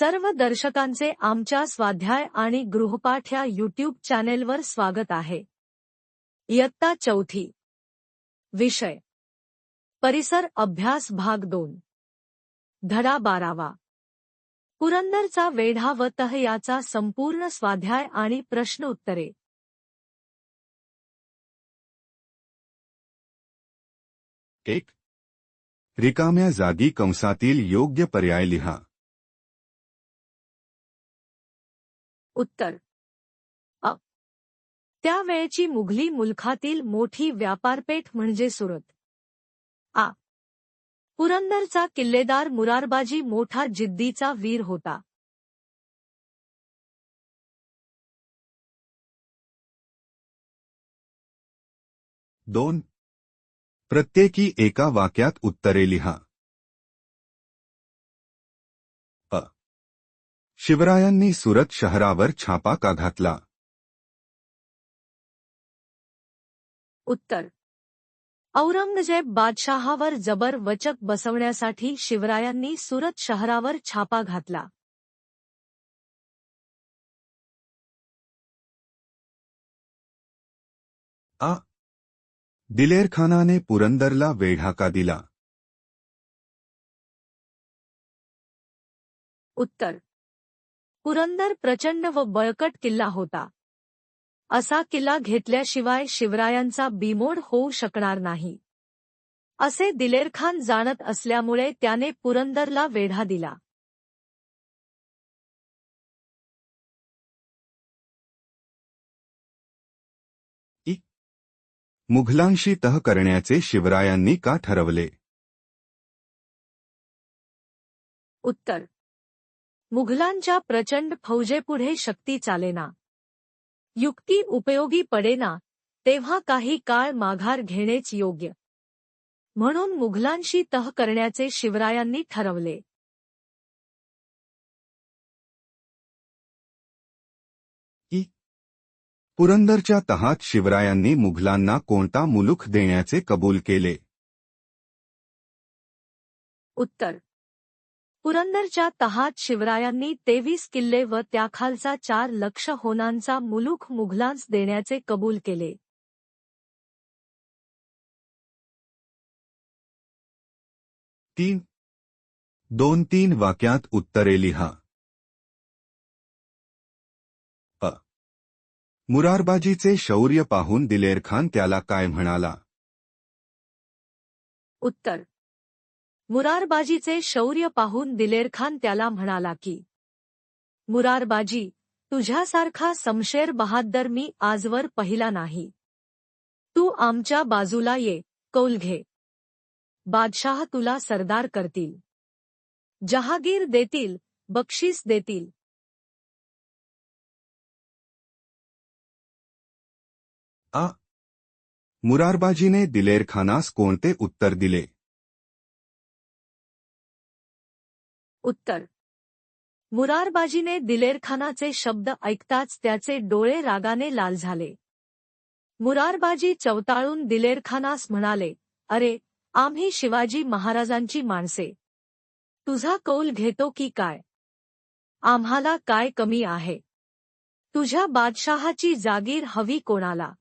सर्व दर्शकांचे आमच्या स्वाध्याय आणि गृहपाठ या युट्यूब चॅनेलवर स्वागत आहे. इयत्ता चौथी. विषय. परिसर अभ्यास भाग दोन. धडा बारावा. पुरंदरचा वेढा व तह याचा संपूर्ण स्वाध्याय आणि प्रश्न उत्तरे. एक. रिकाम्या जागी कंसातील योग्य पर्याय लिहा. उत्तर. अ. त्यावेळची मुघली मुलखातील मोठी व्यापारपेठ म्हणजे सुरत. आ पुरंदरचा किल्लेदार मुरारबाजी मोठा जिद्दीचा वीर होता. दोन. प्रत्येकी एका वाक्यात उत्तरे लिहा. शिवरायांनी सुरत शहरावर छापा का घातला? उत्तर. औरंगजेब बादशहावर जबर वचक बसवण्यासाठी शिवरायांनी सुरत शहरावर छापा घातला. आ. दिलेर खानाने पुरंदरला वेढा का दिला. उत्तर. पुरंदर प्रचंड व बळकट किल्ला होता. असा किल्ला घेतल्याशिवाय शिवरायांचा बीमोड होऊ शकणार नाही. असे दिलेरखान जाणत असल्यामुळे त्याने पुरंदरला वेढा दिला. मुघलांशी तह करण्याचे शिवरायांनी का ठरवले? उत्तर. मुघलांच्या प्रचंड फौजेपुढे शक्ती चालेना. युक्ती उपयोगी पडेना तेव्हा काही काळ माघार घेणेच योग्य. म्हणून मुघलांशी तह करण्याचे शिवरायांनी ठरवले. पुरंदरच्या तहात शिवरायांनी मुघलांना कोणता मुलुख देण्याचे कबूल केले? उत्तर. पुरंदरच्या तहात शिवरायांनी तेवीस किल्ले व त्याखालचा चार लक्ष होनांचा मुलुख मुघलांस देण्याचे कबूल केले. तीन. दोन तीन वाक्यात उत्तरे लिहा. अ. मुरारबाजीचे शौर्य पाहून दिलेरखान त्याला काय म्हणाला? उत्तर. मुरारबाजीचे शौर्य पाहून दिलेरखान त्याला म्हणाला की मुरारबाजी तुझ्यासारखा समशेर बहाद्दर मी आजवर पहिला नाही. तू आमच्या बाजूला ये कौल घे. बादशाह तुला सरदार करतील. जहागीर देतील बक्षीस देतील. आ. मुरारबाजीने दिलेरखानास कोणते उत्तर दिले? उत्तर. मुरारबाजी मुरारबाजीने दिलेरखानाचे शब्द ऐकताच त्याचे डोळे रागाने लाल झाले. मुरारबाजी चवताळून दिलेरखानास म्हणाले, अरे, आम्ही शिवाजी महाराजांची माणसे. तुझा कौल घेतो की काय? आम्हाला काय कमी आहे? तुझ्या बादशहाची जागीर हवी कोणाला?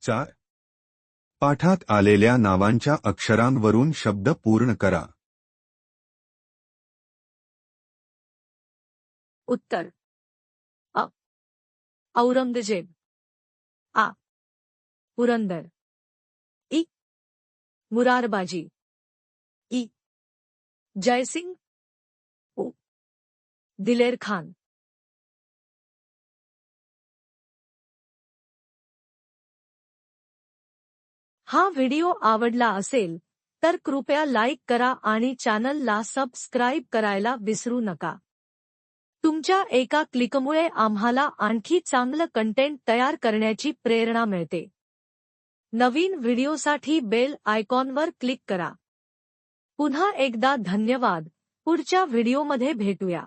चार पाठात आलेल्या नावांच्या अक्षरांवरून शब्द पूर्ण करा. उत्तर. अ. औरंगजेब. आ. पुरंदर. इ. मुरारबाजी. इ. जयसिंग. उ. दिलेर खान. हा व्हिडिओ आवडला असेल तर कृपया लाईक करा आणि चॅनलला सबस्क्राईब करायला विसरू नका. तुमच्या एका क्लिकमुळे आम्हाला आणखी चांगलं कंटेंट तयार करण्याची प्रेरणा मिळते. नवीन व्हिडिओसाठी बेल आयकॉनवर क्लिक करा. पुन्हा एकदा धन्यवाद. पुढच्या व्हिडिओमध्ये भेटूया.